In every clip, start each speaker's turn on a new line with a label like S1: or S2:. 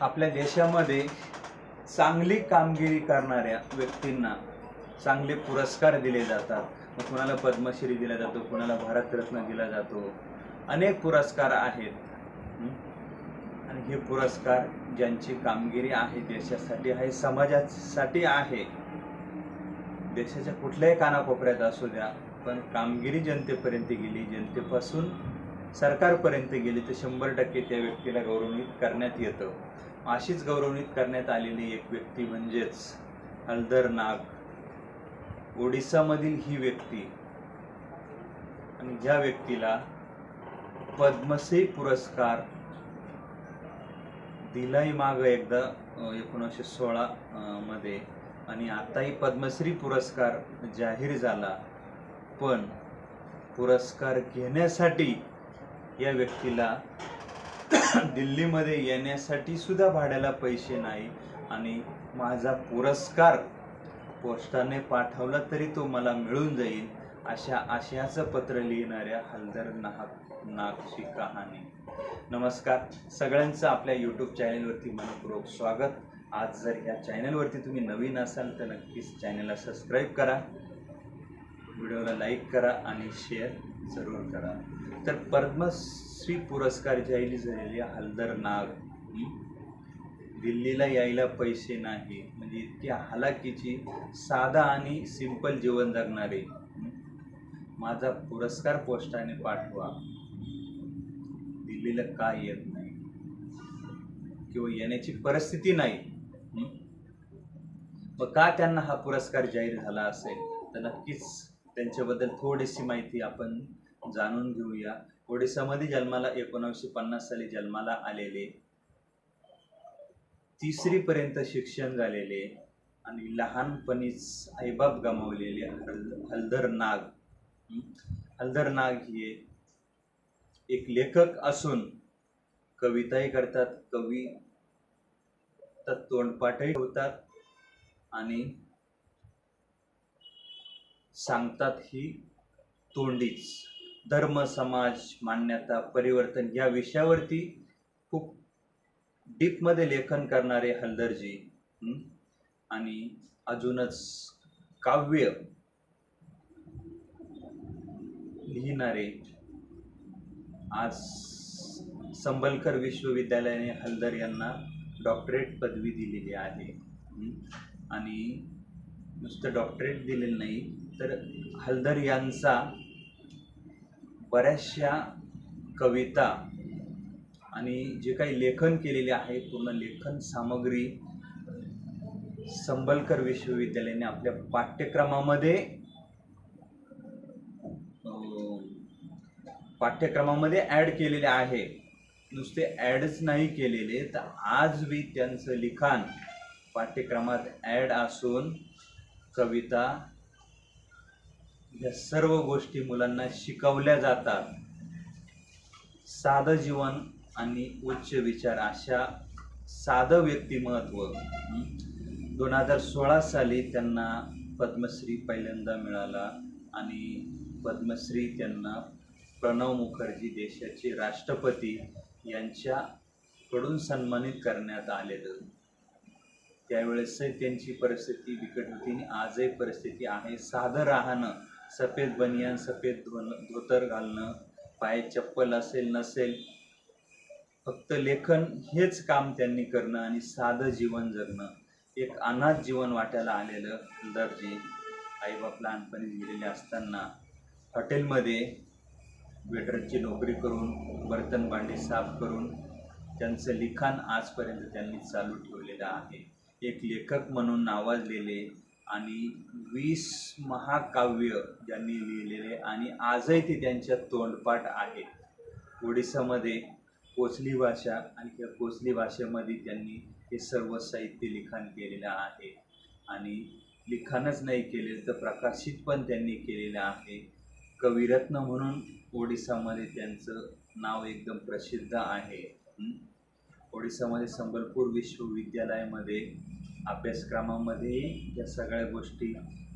S1: आपल्या देशामध्ये चांगली कामगिरी करणाऱ्या व्यक्तींना चांगले पुरस्कार दिले जातात. मग कुणाला पद्मश्री दिला जातो कुणाला भारतरत्न दिला जातो. अनेक पुरस्कार आहेत. आणि हे पुरस्कार ज्यांची कामगिरी आहे देशासाठी आहे समाजासाठी आहे देशाच्या कुठल्याही कानाकोपऱ्यात असू द्या पण कामगिरी जनतेपर्यंत गेली जनतेपासून सरकारपर्यंत गेली तर शंभर टक्के त्या व्यक्तीला गौरवित करण्यात येतं. अशीच गौरवणीत करण्यात आलेली एक व्यक्ती म्हणजेच हलदर नाग. ओडिसामधील ही व्यक्ती आणि ज्या व्यक्तीला पद्मश्री पुरस्कार दिलाही माग एकदा एकोणीसशे सोळा मध्ये. आणि आताही पद्मश्री पुरस्कार जाहीर झाला. पण पुरस्कार घेण्यासाठी या व्यक्तीला दिल्लीमध्ये येण्यासाठी सुद्धा भाड्याला पैसे नाही आणि माझा पुरस्कार पोस्टाने पाठवला तरी तो मला मिळून जाईल अशा आशयाचं पत्र लिहिणाऱ्या हलदर नाहक नागची कहाणी. नमस्कार. सगळ्यांचं आपल्या यूट्यूब चॅनेलवरती मनपूर्वक स्वागत. आज जर ह्या चॅनलवरती तुम्ही नवीन असाल तर नक्कीच चॅनलला सबस्क्राईब करा. व्हिडिओला लाईक करा आणि शेअर जरूर करा. तर पद्मश्री पुरस्कार जाहीर झालेले हलदर नाग दिल्लीला यायला पैसे नाही. म्हणजे इतकी हालाकीची साधा आणि सिंपल जीवन जगणारे माझा पुरस्कार पोस्टाने पाठवा. दिल्लीला का येत नाही. किंवा येण्याची परिस्थिती नाही. मग का त्यांना हा पुरस्कार जाहीर झाला असेल? तर नक्कीच त्यांच्याबद्दल थोडीशी माहिती आपण जाणून घेऊया. ओडिसामध्ये जन्माला एकोणावीसशे पन्नास साली जन्माला आलेले. तिसरीपर्यंत शिक्षण झालेले आणि लहानपणीच आईबाप गमावलेले हल हलदर नाग. हलधर हलदर नाग हे एक लेखक असून कविताही करतात. कवी तर तोंडपाठही होतात आणि सांगतात ही तोंडीच. धर्म समाज मान्यता परिवर्तन या विषयावरती खूप डीपमध्ये लेखन करणारे हलदरजी आणि अजूनच काव्य लिहिणारे आज संबलकर विश्वविद्यालयाने हलदर यांना डॉक्टरेट पदवी दिलेली आहे आणि नुसतं डॉक्टरेट दिलेलं नाही तर हलदर यांचा बऱ्याचशा कविता आणि जे काही लेखन केलेले आहे पूर्ण लेखन सामग्री संबलकर विश्वविद्यालयाने आपल्या पाठ्यक्रमामध्ये पाठ्यक्रमामध्ये ॲड केलेले आहे. नुसते ॲडच नाही केलेले तर आज बी त्यांचं लिखाण पाठ्यक्रमात ॲड असून कविता या सर्व गोष्टी मुलांना शिकवल्या जातात. साधं जीवन आणि उच्च विचार अशा साधं व्यक्तिमत्व. दोन हजार सोळा साली त्यांना पद्मश्री पहिल्यांदा मिळाला आणि पद्मश्री त्यांना प्रणव मुखर्जी देशाचे राष्ट्रपती यांच्याकडून सन्मानित करण्यात आलेलं. त्यावेळेसही त्यांची परिस्थिती बिकट होती आणि आजही परिस्थिती आहे. साधं राहणं सफेद बनियान सफेद धोन धोतर घालणं पायात चप्पल असेल नसेल फक्त लेखन हेच काम त्यांनी करणं आणि साधं जीवन जगणं. एक अनाथ जीवन वाटायला आलेलं हलदरजी आईबाप लहानपणी गेलेले असताना हॉटेलमध्ये वेटरची नोकरी करून बर्तन भांडी साफ करून त्यांचं लिखाण आजपर्यंत त्यांनी चालू ठेवलेलं आहे. एक लेखक म्हणून नावाजलेले आणि वीस महाकाव्य ज्यांनी लिहिलेले आणि आजही ते त्यांच्या तोंडपाठ आहे. ओडिसामध्ये कोचली भाषा आणि त्या कोचली भाषेमध्ये त्यांनी हे सर्व साहित्य लिखाण केलेलं आहे. आणि लिखाणच नाही केले तर प्रकाशित पण त्यांनी केलेलं आहे. कविरत्न म्हणून ओडिसामध्ये त्यांचं नाव एकदम प्रसिद्ध आहे. ओडिसामध्ये संबलपूर विश्वविद्यालयामध्ये अभ्यासक्रमामध्ये या सगळ्या गोष्टी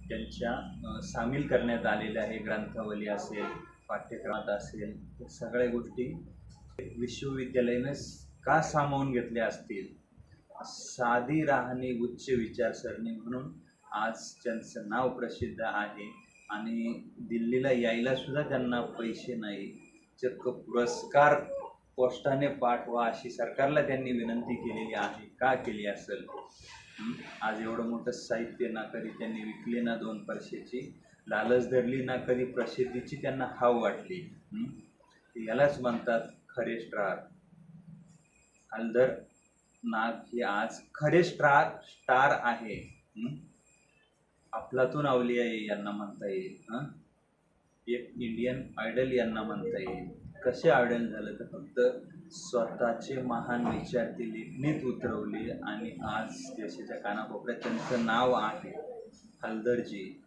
S1: त्यांच्या सामील करण्यात आलेल्या आहे. ग्रंथावली असेल पाठ्यक्रमात असेल या सगळ्या गोष्टी विश्वविद्यालयाने का सामावून घेतल्या असतील? साधी राहणी उच्च विचारसरणी म्हणून आज त्यांचं नाव प्रसिद्ध आहे आणि दिल्लीला यायला सुद्धा त्यांना पैसे नाही. चक्क पुरस्कार पोस्टाने पाठवा अशी सरकारला त्यांनी विनंती केलेली आहे. का केली असेल? आज एवढं मोठं साहित्य ना कधी त्यांनी विकले ना दोन पैशाची लालच धरली ना कधी प्रसिद्धीची त्यांना हाव वाटली. यालाच म्हणतात खरे स्टार. हलदर नाग हे आज खरे स्टार स्टार आहे. आपलातून आवली आहे यांना म्हणता येईल. एक इंडियन आयडल यांना म्हणता येईल. कसे आयडल झालं तर फक्त स्वतःचे महान विचार ते लेखणीत उतरवले आणि आज देशाच्या कानाकोपऱ्यात त्यांचं नाव आहे. हलदरजी.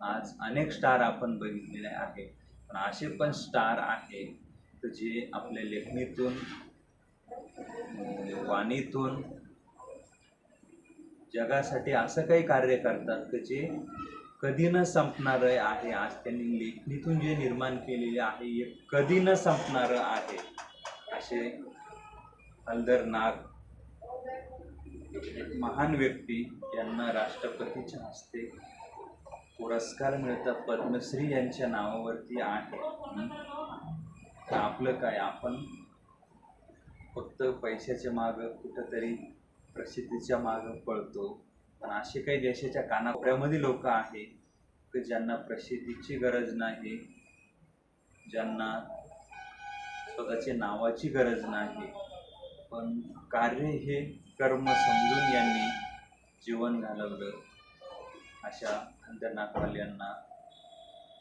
S1: आज अनेक स्टार आपण बघितलेले आहे. पण असे पण स्टार आहे तर जे आपल्या लेखणीतून म्हणजे वाणीतून जगासाठी असं काही कार्य करतात की जे कधी न संपणारं आहे. आज त्यांनी लेखणीतून जे निर्माण केलेले आहे हे कधी न संपणारं आहे. असे हलदर नाग एक महान व्यक्ती यांना राष्ट्रपतीच्या हस्ते पुरस्कार मिळतात पद्मश्री यांच्या नावावरती आहे. तर आपलं काय? आपण फक्त पैशाच्या मागं कुठंतरी प्रसिद्धीच्या मागं पळतो. पण असे काही देशाच्या कानाकोऱ्यामध्ये लोक आहे की ज्यांना प्रसिद्धीची गरज नाही ज्यांना पुस्तकाचे नावाची गरज नाही. पण कार्य हे कर्म समजून यांनी जीवन घालवलं. अशा खंदरनाथवाल्यांना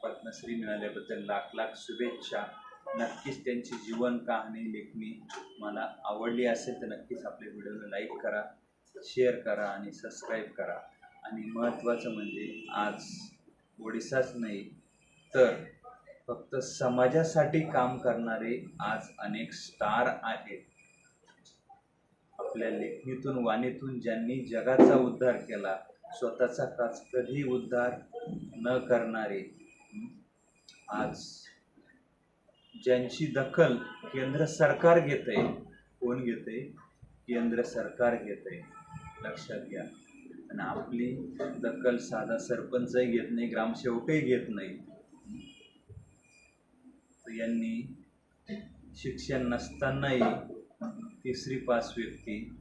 S1: पद्मश्री मिळाल्याबद्दल लाख लाख शुभेच्छा. नक्कीच त्यांची जीवन कहाणी लेखणी मला आवडली असेल तर नक्कीच आपल्या व्हिडिओला लाईक करा शेअर करा आणि सबस्क्राईब करा. आणि महत्त्वाचं म्हणजे आज ओडिसाच नाही तर फक्त समाजासाठी काम करणारे आज अनेक स्टार आहेत. आपल्या लेखणीतून वाणीतून ज्यांनी जगाचा उद्धार केला स्वतःचा काच कधी उद्धार न करणारे आज ज्यांची दखल केंद्र सरकार घेत आहे कोण घेत आहे केंद्र सरकार घेत आहे लक्षात घ्या. आणि आपली दखल साधा सरपंचही घेत नाही ग्रामसेवकही घेत नाही. यांनी शिक्षण नसतानाही तिसरी पास व्यक्ती.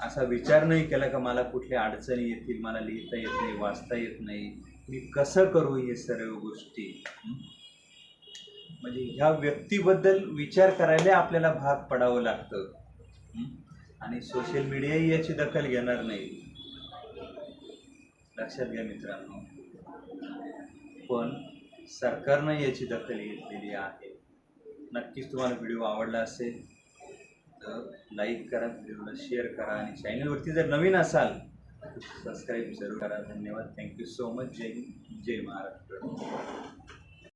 S1: असा विचार नाही केला का मला कुठल्या अडचणी येतील मला लिहिता येत नाही वाचता येत नाही. मी कसं करू हे सर्व गोष्टी? म्हणजे ह्या व्यक्तीबद्दल विचार करायला आपल्याला भाग पडावं लागतं. आणि सोशल मीडियाही याची दखल घेणार नाही. लक्षात घ्या मित्रांनो. पण सरकारनं याची दखल घेतलेली आहे. नक्कीच तुम्हाला व्हिडिओ आवडला असेल तर लाईक करा व्हिडिओला शेअर करा आणि चॅनलवरती जर नवीन असाल सबस्क्राईब जरूर करा. धन्यवाद. थँक्यू सो मच जय जय महाराष्ट्र.